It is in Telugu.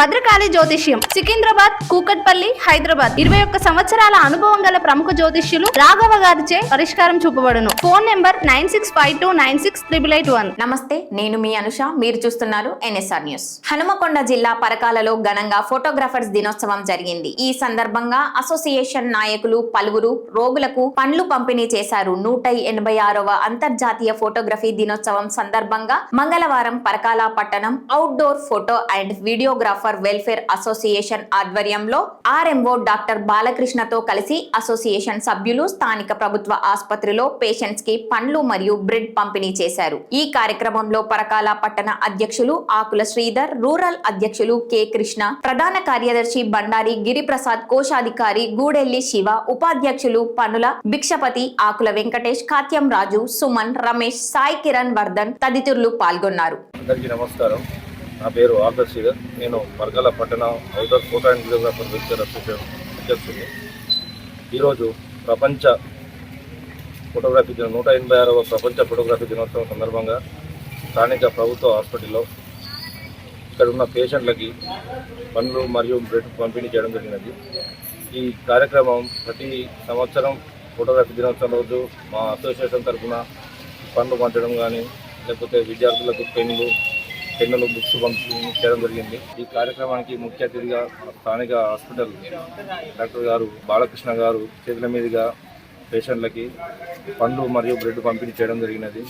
భద్రకాళి జ్యోతిష్యం సికింద్రాబాద్ కూకట్పల్లి హైదరాబాద్. ఇరవై ఒక్క సంవత్సరాల అనుభవం గల ప్రముఖ జ్యోతిష్యులు రాఘవ గారిచే పరిష్కారం చూపబడును. Phone number nine six five two nine six triple eight one. నమస్తే నేను మీ అనుష. మీరు చూస్తున్నారు ఎన్ఎస్ఆర్ న్యూస్. హనుమకొండ జిల్లా పరకాలలో ఘనంగా ఫోటోగ్రాఫర్స్ దినోత్సవం జరిగింది. ఈ సందర్భంగా అసోసియేషన్ నాయకులు పలువురు రోగులకు పండ్లు పంపిణీ చేశారు. నూట ఎనభై ఆరవ అంతర్జాతీయ ఫోటోగ్రఫీ దినోత్సవం సందర్భంగా మంగళవారం పరకాల పట్టణం outdoor photo and videographer welfare association ఆధ్వర్యంలో ఆర్ఎంఓ డాక్టర్ బాలకృష్ణతో కలిసి అసోసియేషన్ సభ్యులు స్థానిక ప్రభుత్వ ఆసుపత్రిలో పేషెంట్స్కి పండ్లు మరియు బ్రెడ్ పంపిణీ చేశారు. ఈ కార్యక్రమంలో పరకాల పట్టణ అధ్యక్షులు ఆకుల శ్రీధర్ రూరల్ అధ్యక్షులు కె కృష్ణ ప్రధాన కార్యదర్శి బండారి గిరిప్రసాద్ కోశాధికారి గూడెల్లి శివ ఉపాధ్యక్షులు పనుల భిక్షపతి ఆకుల వెంకటేష్ కాత్యం రాజు సుమన్ రమేష్ సాయి కిరణ్ వర్ధన్ తదితరులు పాల్గొన్నారు. అందరికీ నమస్కారం. నా పేరు ఆదర్ శ్రీధర్. నేను మర్గల పట్టణ outer photo and videographer welfare association ఈరోజు ప్రపంచ ఫోటోగ్రఫీ దిన నూట ఎనభై ఆరవ ప్రపంచ ఫోటోగ్రఫీ దినోత్సవం సందర్భంగా స్థానిక ప్రభుత్వ హాస్పిటల్లో ఇక్కడ ఉన్న పేషెంట్లకి పనులు మరియు బ్రెడ్ పంపిణీ చేయడం జరిగినది. ఈ కార్యక్రమం ప్రతి సంవత్సరం ఫోటోగ్రఫీ దినోత్సవం రోజు మా అసోసియేషన్ తరఫున పనులు పంచడం కానీ లేకపోతే విద్యార్థులకు పెన్లు పిల్లలు బుక్స్ పంపిణీ చేయడం జరిగింది. ఈ కార్యక్రమానికి ముఖ్య అతిథిగా స్థానిక హాస్పిటల్ డాక్టర్ గారు బాలకృష్ణ గారు చేతుల మీదుగా పేషెంట్లకి పండ్లు మరియు బ్రెడ్ పంపిణీ చేయడం జరిగినది.